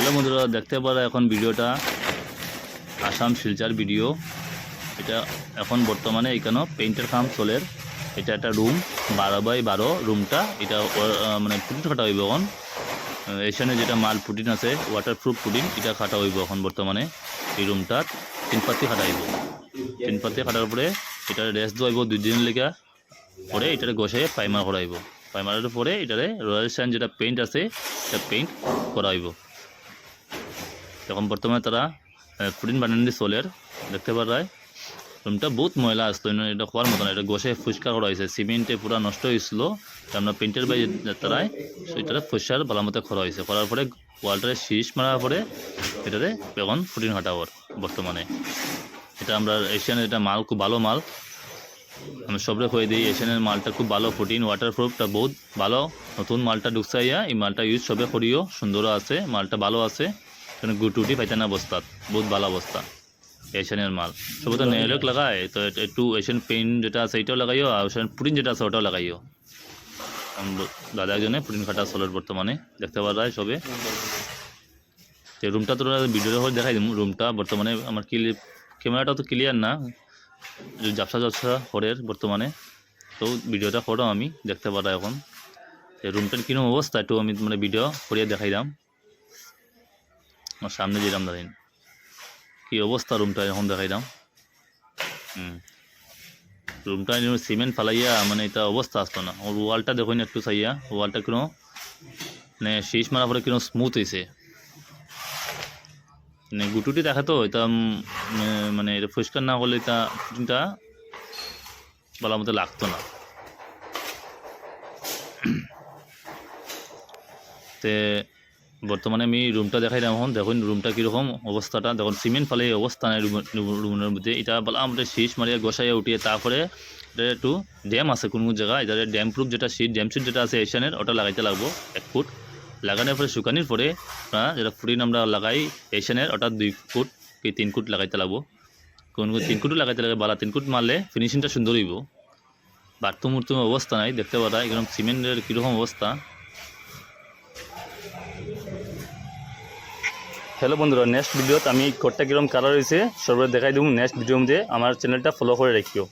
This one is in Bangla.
হ্যালো বন্ধুরা, দেখতে পারো এখন ভিডিওটা। আসাম শিলচার ভিডিও। এটা এখন বর্তমানে এখানে পেইন্টের কাম চলের। এটা একটা রুম বারো বাই বারো রুমটা এটা মানে পুটিন খাটা হইব এখন। এখানে যেটা মাল পুটিন আছে ওয়াটারপ্রুফ পুটিন এটা খাটা হইব এখন বর্তমানে এই রুমটার তিন পাতি খাটা হইব। তিন পাতি খাটার পরে এটা রেস্ট দেওয়াইব দুই দিন লেগে। পরে এটারে গোসাই পাইমার করাইব। পাইমারের পরে এটারে রয়্যাল সাইন যেটা পেইন্ট আছে, এটা পেইন্ট করা হইব এখন বর্তমানে তারা পুটিন বানানি সোলের দেখতে পারায় রুমটা বহুত ময়লা আসতো এটা হওয়ার মতো না এটা গোসে ফুসকা করা হয়েছে সিমেন্টে পুরো নষ্ট হয়েছিল আমরা পেন্টের বাই তারায় সেটারে ফুসার ভালো মতো করা হয়েছে করার পরে ওয়ালটারে শীষ মারার পরে এটারে এখন ফুটিন হাঁটাবার বর্তমানে এটা আমরা এশিয়ানের এটা মাল, খুব ভালো মাল। আমি সবরে কয়ে দিই এশিয়ানের মালটা খুব ভালো প্রোটিন ওয়াটারপ্রুফটা বহুত ভালো। নতুন মালটা ঢুকসাইয়া এই মালটা ইউজ সবে করিও সুন্দরও আছে, মালটা ভালো আছে। কারণ গুটুটি পাইতে না অবস্থাত বহুত ভালো অবস্থা এশিয়ানের মাল সবে তো নেলক লাগায় তো একটু এশিয়ান পেইন্ট যেটা আছে এটাও লাগাইও আর এশিয়ান প্রোটিন যেটা আছে ওটাও লাগাইও দাদা একজনে প্রোটিন খাটা চলের বর্তমানে দেখতে পারা যায় সবে তো রুমটা তোরা ভিডিওর হয়ে দেখাই দিম রুমটা বর্তমানে আমার ক্লিপ ক্যামেরাটা তো ক্লিয়ার না জাপসা জাপসা হরের বর্তমানে তো ভিডিওটা করো আমি দেখতে পারা এখন রুমটার কিরম অবস্থা একটু আমি মানে ভিডিও করিয়ে দেখাই দাম আমার সামনে যেরাম দাঁড়িয়ে কি অবস্থা রুমটা? এখন দেখাই দাম হুম। রুমটা সিমেন্ট ফালাইয়া মানে এটা অবস্থা আসতো না। ওর ওয়ালটা দেখুন একটু চাইয়া। ওয়ালটা কিনো মানে শীষ মারার পরে কিনো স্মুথ হয়েছে মানে গুটুটি দেখা তো, এটা মানে এটা পরিষ্কার না করলে এটা পুটিনটা বলার মতো লাগতো না। তে বর্তমানে আমি রুমটা দেখাই দাম এখন। দেখুন রুমটা কীরকম অবস্থাটা। দেখুন সিমেন্ট ফালে অবস্থা নাই রুম- রুমের মধ্যে। এটা বলা আমাদের শীষ মারিয়া গোসাইয়া উঠিয়ে তারপরে এটা একটু ড্যাম আছে কোনো জায়গায়। এটা ড্যাম প্রুফ যেটা শীট ড্যাম শিট যেটা আছে এশিয়ানের, ওটা লাগাইতে লাগবো এক ফুট। লাগানোর পরে, শুকানির পরে আপনার যেটা ফুটিন আমরা লাগাই এশিয়ানের, ওটা দুই ফুট কি তিন ফুট লাগাইতে লাগবো। কোন কোন তিন ফুটও লাগাইতে লাগে, বালা তিন ফুট মারলে ফিনিশিংটা সুন্দর হইব। বাথরুম অবস্থা নাই, দেখতে পারা এরকম সিমেন্টের কীরকম অবস্থা। হ্যালো বন্ধুরা নেক্সট ভিডিওত আমি কোডটা কীরকম কালার হয়েছে সর্বদা দেখাই দিব। নেক্সট ভিডিও মধ্যে আমার চ্যানেলটা ফলো করে রাখিও।